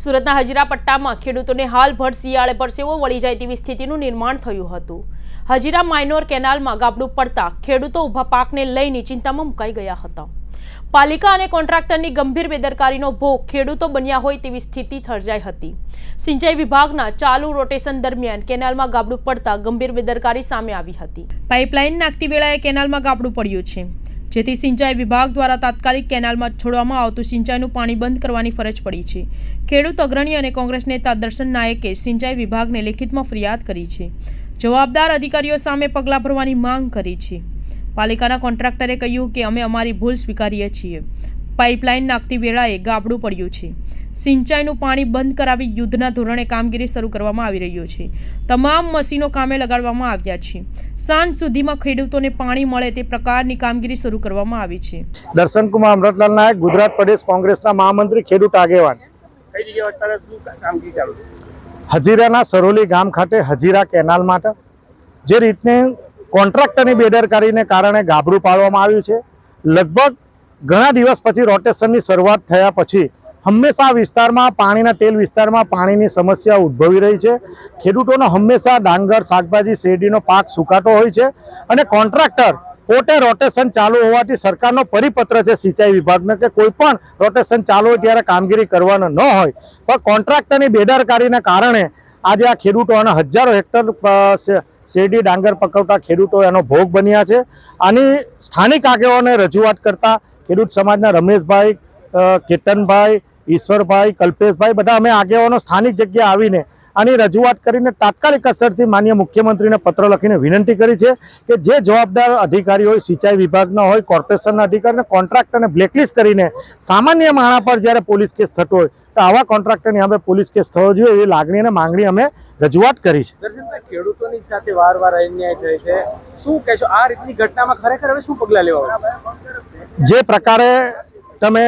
સુરતના હજીરા પટ્ટામાં ખેડૂતોને હાલ ભર શિયાળે પરસેવો વળી જાય તેવી સ્થિતિનું નિર્માણ થયું હતું. હજીરા માઇનોર કેનાલમાં ગાબડું પડતા ખેડૂતો ઊભા પાકને લઈને ચિંતામાં મુકાઈ ગયા હતા. પાલિકા અને કોન્ટ્રાક્ટરની ગંભીર બેદરકારીનો ભોગ ખેડૂતો બન્યા હોય તેવી સ્થિતિ સર્જાઈ હતી. સિંચાઈ વિભાગના ચાલુ રોટેશન દરમિયાન કેનાલમાં ગાબડું પડતા ગંભીર બેદરકારી સામે આવી હતી. પાઇપલાઇન નાખતી વેળાએ કેનાલમાં ગાબડું પડ્યું છે. જેથી સિંચાઈ વિભાગ દ્વારા તાત્કાલિક કેનાલમાં છોડવામાં આવતું સિંચાઈનું પાણી બંધ કરવાની ફરજ પડી છે. ખેડૂત અગ્રણી અને કોંગ્રેસ નેતા દર્શન નાયકે સિંચાઈ વિભાગને લેખિતમાં ફરિયાદ કરી છે. જવાબદાર અધિકારીઓ સામે પગલાં ભરવાની માંગ કરી છે. પાલિકાના કોન્ટ્રાક્ટરે કહ્યું કે અમે અમારી ભૂલ સ્વીકારીએ છીએ. પાઇપલાઇન નાખતી વેળાએ ગાબડું પડ્યું છે. સિંચાઈનું પાણી બંધ કરાવી યુદ્ધના ધોરણે કામગીરી શરૂ કરવામાં આવી રહ્યો છે. તમામ મશીનો કામે લગાડવામાં આવ્યા છે. સાંજ સુધીમાં ખેડૂતોને પાણી મળે તે પ્રકારની કામગીરી શરૂ કરવામાં આવી છે. દર્શનકુમાર અમરતલાલ નાયક ગુજરાત પ્રદેશ કોંગ્રેસના મહામંત્રી ખેડૂત આગેવાન. હજીરાના સરોલી ગામ ખાતે હજીરા કેનાલ માટે જે રીતને કોન્ટ્રાક્ટરની બેદરકારીને કારણે ગાબડું પાડવામાં આવ્યું છે. લગભગ ઘણા દિવસ પછી રોટેશનની શરૂઆત થયા પછી હંમેશા વિસ્તારમાં પાણીના તેલ વિસ્તારમાં પાણીની સમસ્યા ઉદ્ભવી રહી છે. ખેડૂતોનો હંમેશા ડાંગર, શાકભાજી, શેરડીનો પાક સુકાતો હોય છે અને કોન્ટ્રાક્ટર પોતે રોટેશન ચાલુ હોવાથી સરકારનો પરિપત્ર છે સિંચાઈ વિભાગને કે કોઈ પણ રોટેશન ચાલુ હોય ત્યારે કામગીરી કરવાનો ન હોય. પણ કોન્ટ્રાક્ટરની બેદરકારીને કારણે આજે આ ખેડૂતો અને હજારો હેક્ટર શેરડી, ડાંગર પકવતા ખેડૂતો એનો ભોગ બન્યા છે. આની સ્થાનિક આગેવાનોને રજૂઆત કરતા ખેડૂત સમાજના રમેશભાઈ કેતનભાઈ ઈશ્વરભાઈ કલ્પેશભાઈ બધા અમે આગેવાનો સ્થાનિક જગ્યાએ આવીને આની રજૂઆત કરીને તાત્કાલિક અસરથી માન્ય મુખ્યમંત્રીને પત્ર લખીને વિનંતી કરી છે કે જે જવાબદાર અધિકારી હોય સિંચાઈ વિભાગના હોય કોર્પોરેશનના અધિકારીને કોન્ટ્રાક્ટરને બ્લેકલિસ્ટ કરીને સામાન્ય માણા પર જ્યારે પોલીસ કેસ થતો હોય તો આવા કોન્ટ્રાક્ટરની અમે પોલીસ કેસ થવો જોઈએ એવી લાગણી અને માંગણી અમે રજૂઆત કરી છે. ખેડૂતોની સાથે વાર વાર અન્યાય થાય છે. શું કહેશો? આ રીતની ઘટનામાં ખરેખર હવે શું પગલાં લેવા જે પ્રકારે તમે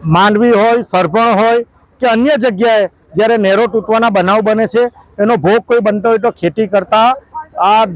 માંડવી હોય, સરભણ હોય કે અન્ય જગ્યાએ જ્યારે નેરો તૂટવાના બનાવ બને છે, એનો ભોગ કોઈ બનતો હોય તો ખેતી કરતા આ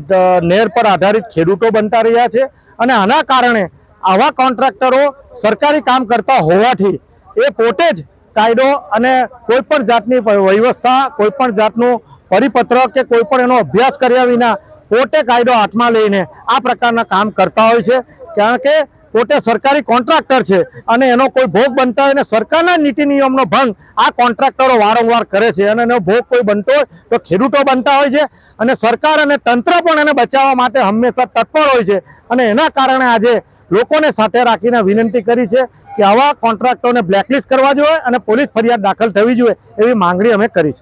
નેર પર આધારિત ખેડૂતો બનતા રહ્યા છે અને આના કારણે આવા કોન્ટ્રાક્ટરો સરકારી કામ કરતા હોવાથી એ પોતે જ કાયદો અને કોઈ પણ જાતની વ્યવસ્થા, કોઈ પણ જાતનું પરિપત્ર કે કોઈ પણ એનો અભ્યાસ કર્યા વિના પોતે કાયદો હાથમાં લઈને આ પ્રકારના કામ કરતા હોય છે. કારણ કે પોતે સરકારી કોન્ટ્રાક્ટર છે અને એનો કોઈ ભોગ બનતા હોય અને સરકારના નીતિ નિયમનો ભંગ આ કોન્ટ્રાક્ટરો વારંવાર કરે છે. અને એનો ભોગ કોઈ બનતો હોય તો ખેડૂતો બનતા હોય છે અને સરકાર અને તંત્ર પણ એને બચાવવા માટે હંમેશા તત્પર હોય છે. અને એના કારણે આજે લોકોને સાથે રાખીને વિનંતી કરી છે કે આવા કોન્ટ્રાક્ટરોને બ્લેકલિસ્ટ કરવા જોઈએ અને પોલીસ ફરિયાદ દાખલ થવી જોઈએ એવી માંગણી અમે કરી છે.